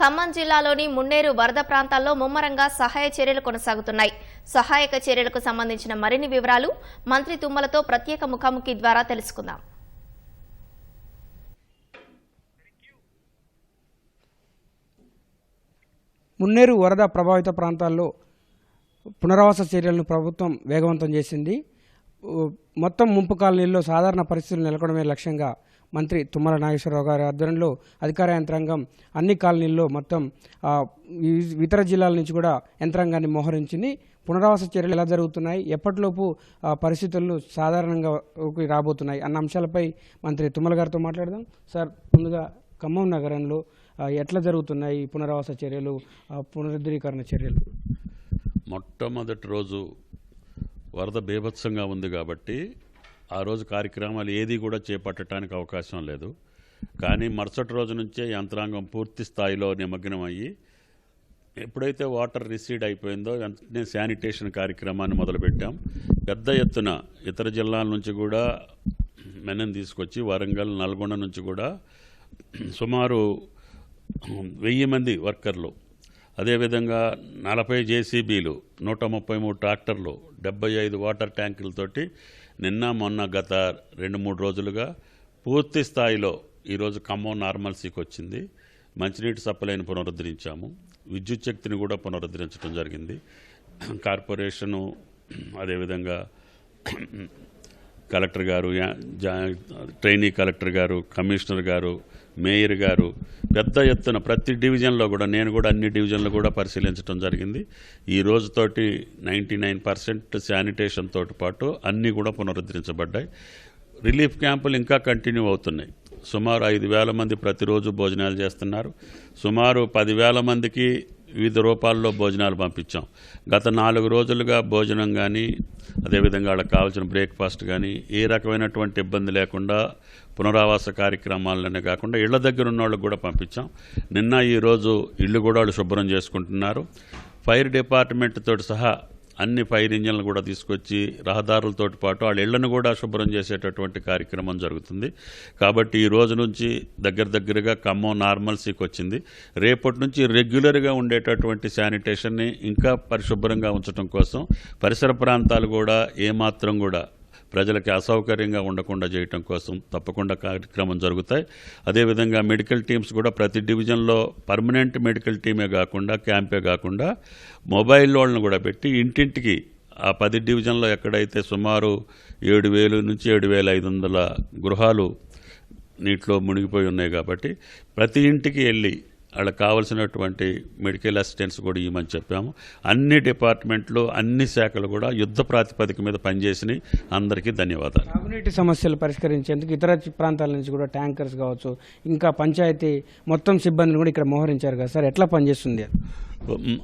ఖమ్మం జిల్లాలోని మున్నేరు వరద ప్రాంతాల్లో ముమ్మరంగా సహాయ చర్యలు కొనసాగుతున్నాయి. సహాయక చర్యలకు సంబంధించిన మరిన్ని వివరాలు మంత్రి తుమ్మలతో ప్రత్యేక ముఖాముఖి ద్వారా తెలుసుకుందాం. మున్నేరు వరద ప్రభావిత ప్రాంతాల్లో పునరావాస చర్యలను ప్రభుత్వం వేగవంతం చేసింది. మొత్తం ముంపు కాలనీల్లో సాధారణ పరిస్థితులు నెలకొనడమే లక్ష్యంగా మంత్రి తుమ్మల నాగేశ్వరరావు గారి ఆధ్వర్యంలో అధికార యంత్రాంగం అన్ని కాలనీల్లో మొత్తం ఇతర జిల్లాల నుంచి కూడా యంత్రాంగాన్ని మోహరించింది. పునరావాస చర్యలు ఎలా జరుగుతున్నాయి? ఎప్పటిలోపు ఆ, పరిస్థితులు సాధారణంగా రాబోతున్నాయి? అన్న అంశాలపై మంత్రి తుమ్మల గారితో మాట్లాడదాం. సార్ ముందుగా ఖమ్మం నగరంలో ఎట్లా జరుగుతున్నాయి పునరావాస చర్యలు పునరుద్ధరీకరణ చర్యలు? మొట్టమొదటి రోజు వరద బీభత్సంగా ఉంది కాబట్టి ఆ రోజు కార్యక్రమాలు ఏది కూడా చేపట్టడానికి అవకాశం లేదు. కానీ మరుసటి రోజు నుంచే యంత్రాంగం పూర్తి స్థాయిలో నిమగ్నం అయ్యి ఎప్పుడైతే వాటర్ రిసీడ్ అయిపోయిందో వెంటనే శానిటేషన్ కార్యక్రమాన్ని మొదలుపెట్టాం. పెద్ద ఎత్తున ఇతర జిల్లాల నుంచి కూడా మెనని తీసుకొచ్చి వరంగల్ నల్గొండ నుంచి కూడా సుమారు వెయ్యి మంది వర్కర్లు అదేవిధంగా నలభై జేసీబీలు నూట ముప్పై మూడు ట్రాక్టర్లు డెబ్బై ఐదు వాటర్ ట్యాంకులతోటి నిన్న మొన్న గత రెండు మూడు రోజులుగా పూర్తి స్థాయిలో ఈరోజు ఖమ్మం నార్మల్సీకి వచ్చింది. మంచినీటి సప్లైని పునరుద్ధరించాము. విద్యుత్ శక్తిని కూడా పునరుద్ధరించడం జరిగింది. కార్పొరేషను అదేవిధంగా కలెక్టర్ గారు యా- ట్రైనీ కలెక్టర్ గారు కమిషనర్ గారు మేయర్ గారు పెద్ద ఎత్తున ప్రతి డివిజన్లో కూడా నేను కూడా అన్ని డివిజన్లు కూడా పరిశీలించడం జరిగింది. ఈ రోజుతోటి నైంటీ నైన్ పర్సెంట్ శానిటేషన్ తోటి పాటు అన్నీ కూడా పునరుద్ధరించబడ్డాయి. రిలీఫ్ క్యాంపులు ఇంకా కంటిన్యూ అవుతున్నాయి. సుమారు ఐదు వేల మంది ప్రతిరోజు భోజనాలు చేస్తున్నారు. సుమారు పదివేల మందికి వివిధ రూపాల్లో భోజనాలు పంపించాం. గత నాలుగు రోజులుగా భోజనం కానీ అదేవిధంగా వాళ్ళకి కావాల్సిన బ్రేక్ఫాస్ట్ కానీ ఏ రకమైనటువంటి ఇబ్బంది లేకుండా పునరావాస కార్యక్రమాలనే కాకుండా ఇళ్ళ దగ్గర ఉన్న వాళ్ళకి కూడా పంపించాం. నిన్న ఈరోజు ఇళ్ళు కూడా వాళ్ళు శుభ్రం చేసుకుంటున్నారు. ఫైర్ డిపార్ట్మెంట్ తోటి సహా అన్ని ఫైర్ ఇంజన్లు కూడా తీసుకొచ్చి రహదారులతో పాటు వాళ్ళ ఇళ్ళను కూడా శుభ్రం చేసేటటువంటి కార్యక్రమం జరుగుతుంది. కాబట్టి ఈ రోజు నుంచి దగ్గర దగ్గరగా ఖమ్మం నార్మల్సీకి వచ్చింది. రేపటి నుంచి రెగ్యులర్గా ఉండేటటువంటి శానిటేషన్ని ఇంకా పరిశుభ్రంగా ఉంచడం కోసం పరిసర ప్రాంతాలు కూడా ఏమాత్రం కూడా ప్రజలకి అసౌకర్యంగా ఉండకుండా చేయటం కోసం తప్పకుండా కార్యక్రమం జరుగుతాయి. అదేవిధంగా మెడికల్ టీమ్స్ కూడా ప్రతి డివిజన్లో పర్మనెంట్ మెడికల్ టీమే కాకుండా క్యాంపే కాకుండా మొబైల్ వాళ్ళని కూడా పెట్టి ఇంటింటికి ఆ పది డివిజన్లో ఎక్కడైతే సుమారు ఏడు వేలు నుంచి ఏడు వేల ఐదు వందల గృహాలు నీటిలో మునిగిపోయి ఉన్నాయి కాబట్టి ప్రతి ఇంటికి వెళ్ళి వాళ్ళకి కావాల్సినటువంటి మెడికల్ అసిస్టెంట్స్ కూడా ఇవ్వమని చెప్పాము. అన్ని డిపార్ట్మెంట్లు అన్ని శాఖలు కూడా యుద్ధ ప్రాతిపదిక మీద పనిచేసినాయి. అందరికీ ధన్యవాదాలు. తాగునీటి సమస్యలు పరిష్కరించేందుకు ఇతర ప్రాంతాల నుంచి కూడా ట్యాంకర్స్ కావచ్చు ఇంకా పంచాయతీ మొత్తం సిబ్బందిని కూడా ఇక్కడ మోహరించారు కదా సార్. ఎట్లా పనిచేస్తుంది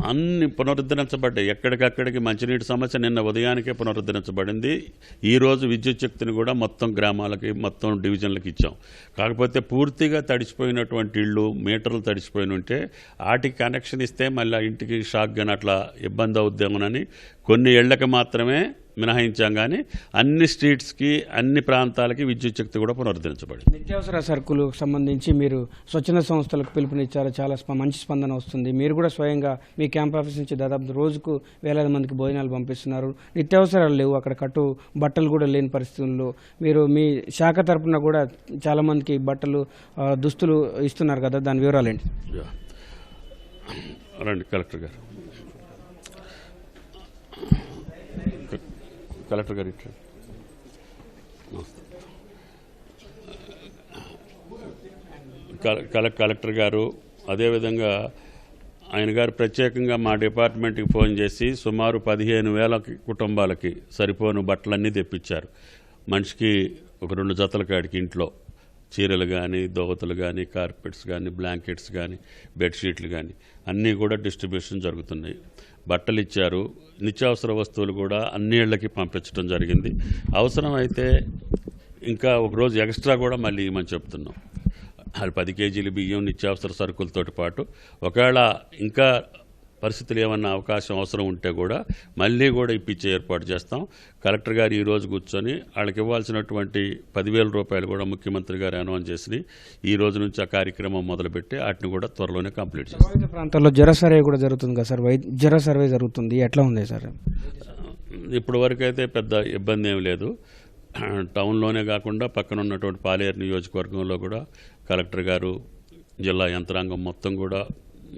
అన్ని పునరుద్ధరించబడ్డాయి. ఎక్కడికక్కడికి మంచినీటి సమస్య నిన్న ఉదయానికే పునరుద్ధరించబడింది. ఈరోజు విద్యుత్ శక్తిని కూడా మొత్తం గ్రామాలకి మొత్తం డివిజన్లకు ఇచ్చాం. కాకపోతే పూర్తిగా తడిసిపోయినటువంటి ఇళ్ళు మీటర్లు తడిసిపోయిన ఉంటే వాటికి కనెక్షన్ ఇస్తే మళ్ళీ ఆ ఇంటికి షాక్ కానీ అట్లా ఇబ్బంది అవుద్దేమోనని కొన్ని ఇళ్ళకి మాత్రమే మినహాయించాం కానీ అన్ని స్ట్రీట్స్కి అన్ని ప్రాంతాలకి విద్యుత్ శక్తి కూడా పునరుద్ధరించబడింది. నిత్యావసర సరుకులు సంబంధించి మీరు స్వచ్ఛంద సంస్థలకు పిలుపునిచ్చారు. చాలా మంచి స్పందన వస్తుంది. మీరు కూడా స్వయంగా మీ క్యాంప్ ఆఫీస్ నుంచి దాదాపు రోజుకు వేలాది మందికి భోజనాలు పంపిస్తున్నారు. నిత్యావసరాలు లేవు. అక్కడ కట్టు బట్టలు కూడా లేని పరిస్థితుల్లో మీరు మీ శాఖ తరపున కూడా చాలా మందికి బట్టలు దుస్తులు ఇస్తున్నారు కదా. దాని వివరాలు ఏంటి. రండి కలెక్టర్ గారు. కలెక్టర్ గారు ఇట్లా కల కలెక్టర్ గారు అదేవిధంగా ఆయన గారు ప్రత్యేకంగా మా డిపార్ట్మెంట్కి ఫోన్ చేసి సుమారు పదిహేను వేల కుటుంబాలకి సరిపోను బట్టలన్నీ తెప్పించారు. మనిషికి ఒక రెండు జతల కాడికి ఇంట్లో. చీరలు కానీ దోవతలు కానీ కార్పెట్స్ కానీ బ్లాంకెట్స్ కానీ బెడ్షీట్లు కానీ అన్నీ కూడా డిస్ట్రిబ్యూషన్ జరుగుతున్నాయి. బట్టలు ఇచ్చారు. నిత్యావసర వస్తువులు కూడా అన్ని ఇళ్ళకి పంపించడం జరిగింది. అవసరమైతే ఇంకా ఒకరోజు ఎక్స్ట్రా కూడా మళ్ళీ ఇవ్వమని చెప్తున్నాం. అది పది కేజీలు బియ్యం నిత్యావసర సరుకులతో పాటు. ఒకవేళ ఇంకా పరిస్థితులు ఏమన్నా అవకాశం అవసరం ఉంటే కూడా మళ్ళీ కూడా ఇప్పించే ఏర్పాటు చేస్తాం. కలెక్టర్ గారు ఈ రోజు కూర్చొని వాళ్ళకి ఇవ్వాల్సినటువంటి పదివేల రూపాయలు కూడా ముఖ్యమంత్రి గారు అనౌన్స్ చేసి ఈ రోజు నుంచి ఆ కార్యక్రమం మొదలుపెట్టి వాటిని కూడా త్వరలోనే కంప్లీట్ చేస్తాం. ప్రాంతాల్లో జ్వర సర్వే కూడా జరుగుతుంది కదా సార్? వై జ్వర సర్వే జరుగుతుంది. ఎట్లా ఉంది సార్? ఇప్పటి వరకు అయితే పెద్ద ఇబ్బంది ఏమి లేదు. టౌన్లోనే కాకుండా పక్కన ఉన్నటువంటి పాలేరు నియోజకవర్గంలో కూడా కలెక్టర్ గారు జిల్లా యంత్రాంగం మొత్తం కూడా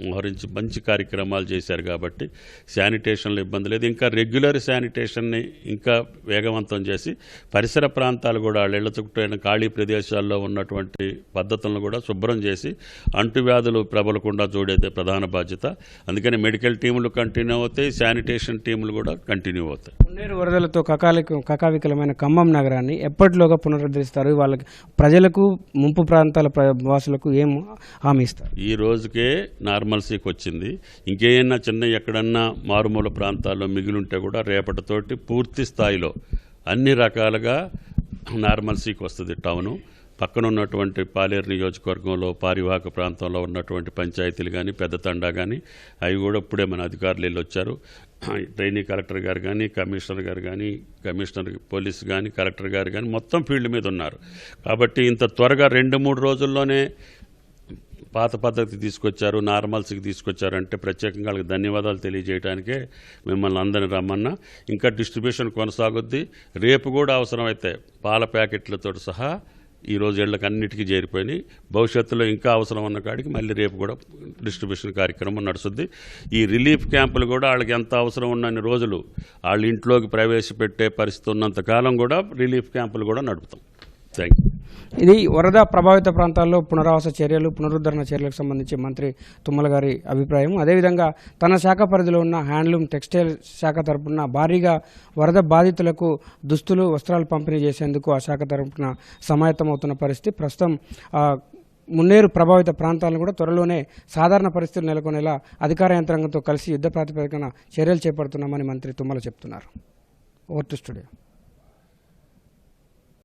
మోహరించి మంచి కార్యక్రమాలు చేశారు కాబట్టి శానిటేషన్లో ఇబ్బంది లేదు. ఇంకా రెగ్యులర్ శానిటేషన్ని ఇంకా వేగవంతం చేసి పరిసర ప్రాంతాలు కూడా వాళ్ళ ఇళ్ళ చుట్టూ ఖాళీ ప్రదేశాల్లో ఉన్నటువంటి పద్ధతులను కూడా శుభ్రం చేసి అంటువ్యాధులు ప్రబలకుండా చూడేదే ప్రధాన బాధ్యత. అందుకని మెడికల్ టీములు కంటిన్యూ అవుతాయి శానిటేషన్ టీములు కూడా కంటిన్యూ అవుతాయి. మున్నేరు వరదలతో కకాలిక కకావికలమైన ఖమ్మం నగరాన్ని ఎప్పటిలోగా పునరుద్ధరిస్తారు? వాళ్ళకి ప్రజలకు ముంపు ప్రాంతాల ప్ర- వాసులకు ఏం హామీ ఇస్తారు? ఈ రోజుకే నార్మల్సీకి వచ్చింది. ఇంకేమైనా చిన్న ఎక్కడన్నా మారుమూల ప్రాంతాల్లో మిగిలింటే కూడా రేపటితోటి పూర్తి స్థాయిలో అన్ని రకాలుగా నార్మల్సీకి వస్తుంది టౌను. పక్కన ఉన్నటువంటి పాలేరు నియోజకవర్గంలో పారివాహక ప్రాంతంలో ఉన్నటువంటి పంచాయతీలు కానీ పెద్ద తండా కానీ అవి కూడా ఇప్పుడే మన అధికారులు వెళ్ళి వచ్చారు ట్రైనీ కలెక్టర్ గారు కానీ కమిషనర్ గారు కానీ కమిషనర్ పోలీస్ కానీ కలెక్టర్ గారు కానీ మొత్తం ఫీల్డ్ మీద ఉన్నారు. కాబట్టి ఇంత త్వరగా రెండు మూడు రోజుల్లోనే పాత పద్ధతి తీసుకొచ్చారు నార్మల్స్కి తీసుకొచ్చారు అంటే ప్రత్యేకంగా వాళ్ళకి ధన్యవాదాలు తెలియజేయడానికే మిమ్మల్ని అందరిని రమ్మన్నా. ఇంకా డిస్ట్రిబ్యూషన్ కొనసాగుద్ది. రేపు కూడా అవసరమైతే పాల ప్యాకెట్లతో సహా ఈ రోజు ఇళ్ళకి అన్నిటికీ చేరిపోయినాయి. భవిష్యత్తులో ఇంకా అవసరం ఉన్న కాడికి మళ్ళీ రేపు కూడా డిస్ట్రిబ్యూషన్ కార్యక్రమం నడుస్తుంది. ఈ రిలీఫ్ క్యాంపులు కూడా వాళ్ళకి ఎంత అవసరం ఉన్నన్ని రోజులు వాళ్ళ ఇంట్లోకి ప్రవేశపెట్టే పరిస్థితి ఉన్నంత కాలం కూడా రిలీఫ్ క్యాంపులు కూడా నడుపుతాం. థ్యాంక్ యూ ఇది వరద ప్రభావిత ప్రాంతాల్లో పునరావాస చర్యలు పునరుద్ధరణ చర్యలకు సంబంధించి మంత్రి తుమ్మల గారి అభిప్రాయం. అదేవిధంగా తన శాఖ పరిధిలో ఉన్న హ్యాండ్లూమ్ టెక్స్టైల్ శాఖ తరపున భారీగా వరద బాధితులకు దుస్తులు వస్త్రాలు పంపిణీ చేసేందుకు ఆ శాఖ తరపున సమాయత్తమవుతున్న పరిస్థితి. ప్రస్తుతం మున్నేరు ప్రభావిత ప్రాంతాలను కూడా త్వరలోనే సాధారణ పరిస్థితులు నెలకొనేలా అధికార యంత్రాంగంతో కలిసి యుద్ధ ప్రాతిపదికన చర్యలు చేపడుతున్నామని మంత్రి తుమ్మల చెప్తున్నారు. Over to studio.